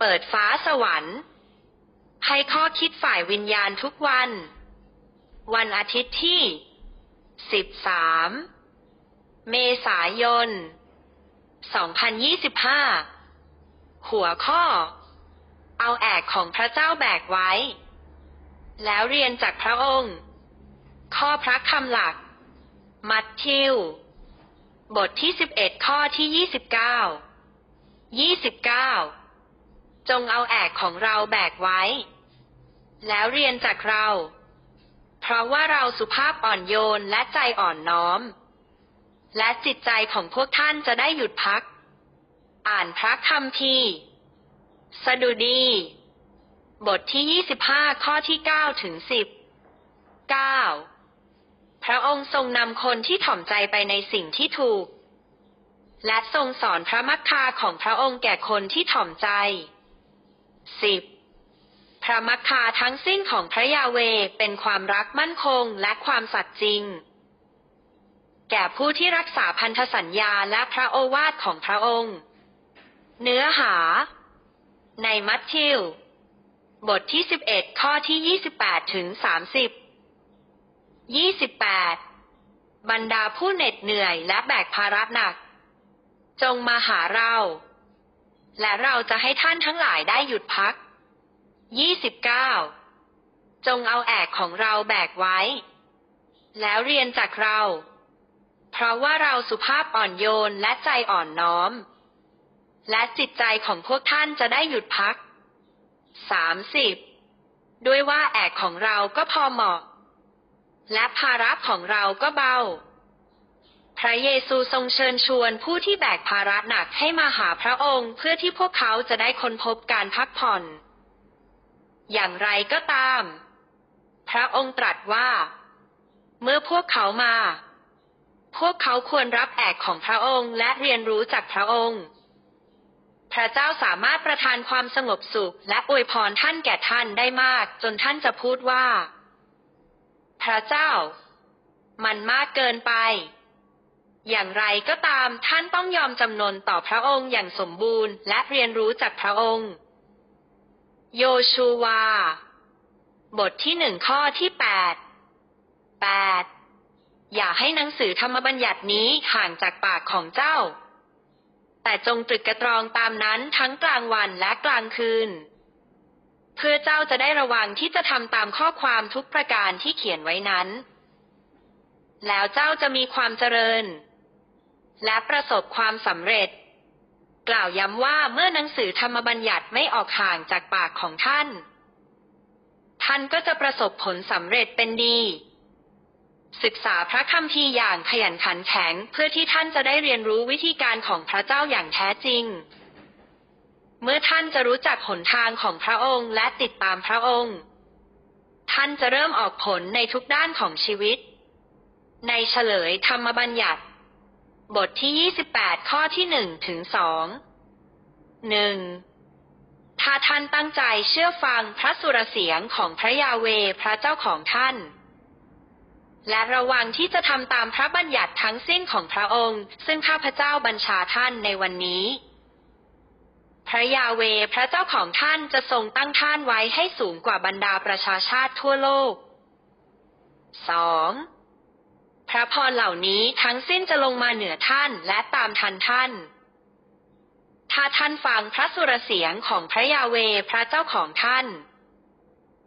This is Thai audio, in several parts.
เปิดฟ้าสวรรค์ ให้ข้อคิดฝ่ายวิญญาณทุกวัน วันอาทิตย์ที่ 13 เมษายน 2025 หัวข้อ เอาแอกของพระเจ้าแบกไว้ แล้วเรียนจากพระองค์ ข้อพระคำหลัก มัทธิว บทที่ 11 ข้อที่ 29 29 จงเอาแอกของเราแบกไว้ แล้วเรียนจากเรา เพราะว่าเราสุภาพอ่อนโยนและใจอ่อนน้อม และจิตใจของพวกท่านจะได้หยุดพัก อ่านพระคัมภีสดุดี บทที่ 25 ข้อที่ 9 ถึง 10 9 พระองค์ทรงนำคนที่ถ่อมใจไปในสิ่งที่ถูกและทรงสอนพระมักคาของพระองค์แก่คนที่ถ่อมใจ 10. พระมักคาทั้งสิ้นของพระยาเวเป็นความรักมั่นคงและความสัตย์จริง แก่ผู้ที่รักษาพันธสัญญาและพระโอวาทของพระองค์ เนื้อหา ในมัทธิว บทที่ 11 ข้อที่ 28 ถึง 30 28 บรรดาผู้เหน็ดเหนื่อยและแบกภาระหนัก จงมาหาเรา และเราจะให้ท่านทั้งหลายได้หยุดพัก 29 จงเอาแอกของเราแบกไว้ แล้วเรียนจากเรา เพราะว่าเราสุภาพอ่อนโยนและใจอ่อนน้อม และจิตใจของพวกท่านจะได้หยุดพัก 30. ด้วยว่าแอกของเราก็พอเหมาะ และภาระของเราก็เบา พระเยซูทรงเชิญชวนผู้ที่แบกภาระหนักให้มาหาพระองค์เพื่อที่พวกเขาจะได้ค้นพบการพักผ่อน อย่างไรก็ตาม พระองค์ตรัสว่า เมื่อพวกเขามา พวกเขาควรรับแอกของพระองค์และเรียนรู้จากพระองค์ พระเจ้าสามารถประทานความสงบสุขและอวยพรท่านแก่ท่านได้มาก จนท่านจะพูดว่า พระเจ้า มันมากเกินไป อย่างไรก็ตามท่านต้องยอมจำนนต่อพระองค์อย่างสมบูรณ์ และเรียนรู้จากพระองค์ โยชูวา บทที่หนึ่งข้อที่แปดแปดอย่าให้หนังสือธรรมบัญญัตินี้ห่างจากปากของเจ้า แต่จงตรึกกระตรองตามนั้นทั้งกลางวันและกลางคืน เพื่อเจ้าจะได้ระวังที่จะทำตามข้อความทุกประการที่เขียนไว้นั้น แล้วเจ้าจะมีความเจริญ และประสบความสำเร็จ กล่าวย้ำว่าเมื่อหนังสือธรรมบัญญัติไม่ออกห่างจากปากของท่าน ท่านก็จะประสบผลสำเร็จเป็นดี ศึกษาพระคัมภีร์อย่างขยันขันแข็งเพื่อที่ท่านจะได้เรียนรู้วิธีการของพระเจ้าอย่างแท้จริง เมื่อท่านจะรู้จักหนทางของพระองค์และติดตามพระองค์ ท่านจะเริ่มออกผลในทุกด้านของชีวิต ในเฉลยธรรมบัญญัติ บทที่ 28 ข้อที่1ถึง2 1. ถ้าท่านตั้งใจเชื่อฟังพระสุรเสียงของพระยาเวพระเจ้าของท่าน และระวังที่จะทำตามพระบัญญัติทั้งสิ้นของพระองค์ ซึ่งข้าพเจ้าบัญชาท่านในวันนี้ พระยาเวพระเจ้าของท่านจะทรงตั้งท่านไว้ให้สูงกว่าบรรดาประชาชาติทั่วโลก 2. พระพรเหล่านี้ทั้งสิ้นจะลงมาเหนือท่านและตามทันท่าน ถ้าท่านฟังพระสุรเสียงของพระยาเวพระเจ้าของท่าน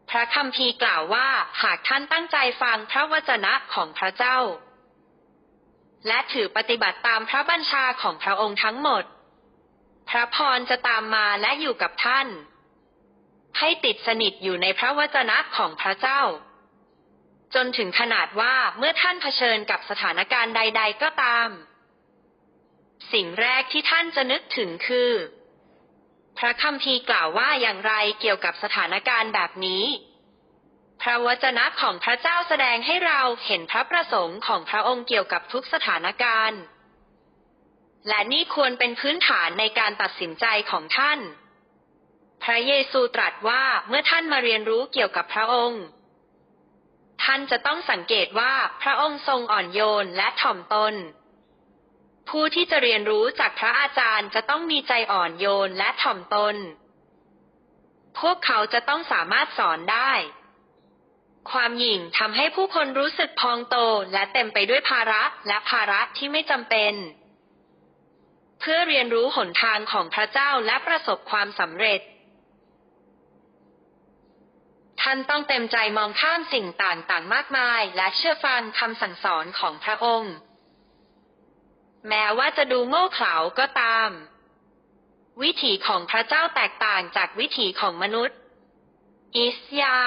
พระคัมภีกล่าวว่าหากท่านตั้งใจฟังพระวจนะของพระเจ้า และถือปฏิบัติตามพระบัญชาของพระองค์ทั้งหมด พระพรจะตามมาและอยู่กับท่าน ให้ติดสนิทอยู่ในพระวจนะของพระเจ้า จนถึงขนาดว่าเมื่อท่านเผชิญกับสถานการณ์ใด ๆ ก็ตาม สิ่งแรกที่ท่านจะนึกถึงคือ พระคัมภีร์กล่าวว่าอย่างไรเกี่ยวกับสถานการณ์แบบนี้ พระวจนะของพระเจ้าแสดงให้เราเห็นพระประสงค์ของพระองค์เกี่ยวกับทุกสถานการณ์ และนี่ควรเป็นพื้นฐานในการตัดสินใจของท่าน พระเยซูตรัสว่าเมื่อท่านมาเรียนรู้เกี่ยวกับพระองค์ ท่านจะต้องสังเกตว่าพระองค์ทรงอ่อนโยนและถ่อมตน ผู้ที่จะเรียนรู้จากพระอาจารย์จะต้องมีใจอ่อนโยนและถ่อมตน พวกเขาจะต้องสามารถสอนได้ ความหยิ่งทำให้ผู้คนรู้สึกพองโตและเต็มไปด้วยภาระและภาระที่ไม่จำเป็น เพื่อเรียนรู้หนทางของพระเจ้าและประสบความสำเร็จ ท่านต้องเต็มใจมองข้ามสิ่งต่างๆ มากมาย และเชื่อฟังคำสั่งสอนของพระองค์ แม้ว่าจะดูโง่เขลาก็ตาม วิถีของพระเจ้าแตกต่างจากวิถีของมนุษย์ อิสยา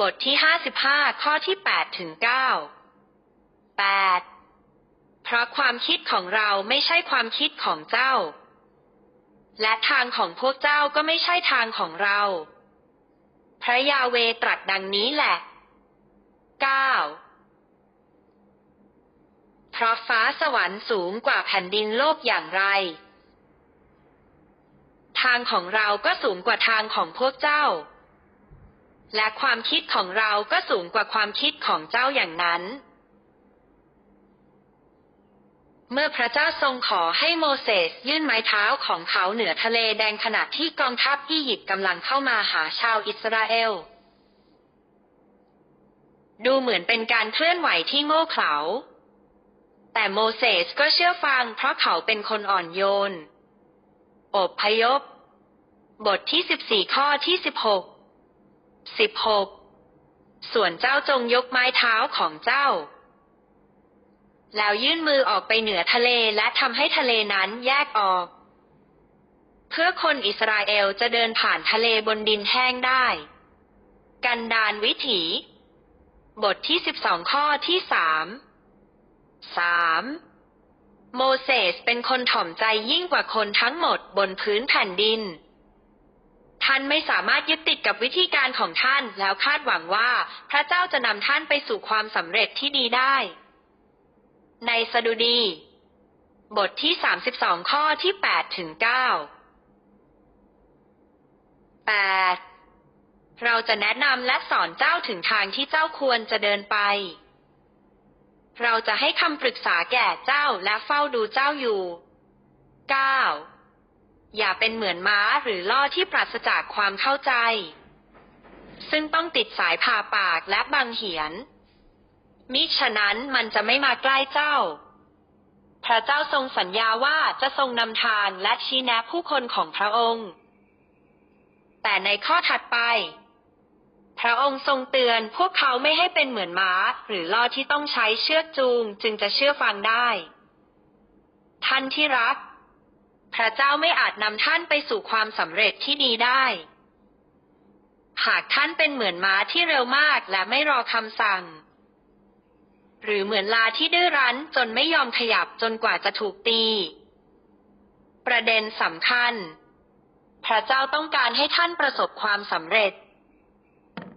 บทที่ 55 ข้อที่ 8 ถึง 9 8 เพราะความคิดของเราไม่ใช่ความคิดของเจ้า และทางของพวกเจ้าก็ไม่ใช่ทางของเรา ระยาเวตรัสดังนี้แหละ 9 เพราะฟ้าสวรรค์สูงกว่าแผ่นดินโลกอย่างไร ทางของเราก็สูงกว่าทางของพวกเจ้า และความคิดของเราก็สูงกว่าความคิดของเจ้าอย่างนั้น เมื่อพระเจ้าทรงขอให้โมเสสยื่นไม้เท้าของเขาเหนือทะเลแดงขณะที่กองทัพอียิปต์กำลังเข้ามาหาชาวอิสราเอล ดูเหมือนเป็นการเคลื่อนไหวที่โง่เขลา แต่โมเสสก็เชื่อฟังเพราะเขาเป็นคนอ่อนโยน อบพยพ บทที่สิบสี่ข้อที่สิบหกสิบหกส่วนเจ้าจงยกไม้เท้าของเจ้า แล้วยื่นมือออกไปเหนือทะเลและทำให้ทะเลนั้นแยกออก เพื่อคนอิสราเอลจะเดินผ่านทะเลบนดินแห้งได้ กันดานวิถี บทที่สิบสองข้อที่สามสามโมเสสเป็นคนถ่อมใจยิ่งกว่าคนทั้งหมดบนพื้นแผ่นดิน ท่านไม่สามารถยึดติดกับวิธีการของท่านแล้วคาดหวังว่าพระเจ้าจะนำท่านไปสู่ความสำเร็จที่ดีได้ ในสดุดี บทที่ 32 ข้อที่ 8 ถึง 9 8. เราจะแนะนำและสอนเจ้าถึงทางที่เจ้าควรจะเดินไป เราจะให้คำปรึกษาแก่เจ้าและเฝ้าดูเจ้าอยู่ 9. อย่าเป็นเหมือนม้าหรือล่อที่ปราศจากความเข้าใจ ซึ่งต้องติดสายผ่าปากและบังเหียน มิฉะนั้นมันจะไม่มาใกล้เจ้า พระเจ้าทรงสัญญาว่าจะทรงนำทางและชี้แนะผู้คนของพระองค์ แต่ในข้อถัดไป พระองค์ทรงเตือนพวกเขาไม่ให้เป็นเหมือนม้า หรือล่อที่ต้องใช้เชือกจูงจึงจะเชื่อฟังได้ ท่านที่รัก พระเจ้าไม่อาจนำท่านไปสู่ความสำเร็จที่ดีได้หากท่านเป็นเหมือนม้าที่เร็วมากและไม่รอคำสั่ง หรือเหมือนลาที่ดื้อรั้นจนไม่ยอมขยับจนกว่าจะถูกตี ประเด็นสำคัญ พระเจ้าต้องการให้ท่านประสบความสำเร็จ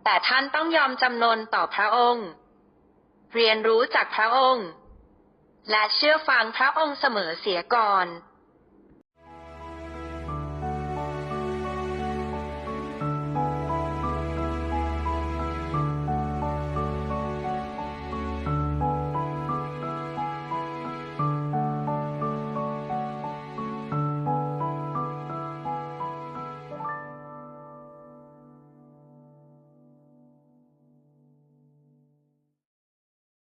แต่ท่านต้องยอมจำนนต่อพระองค์ เรียนรู้จากพระองค์ และเชื่อฟังพระองค์เสมอเสียก่อน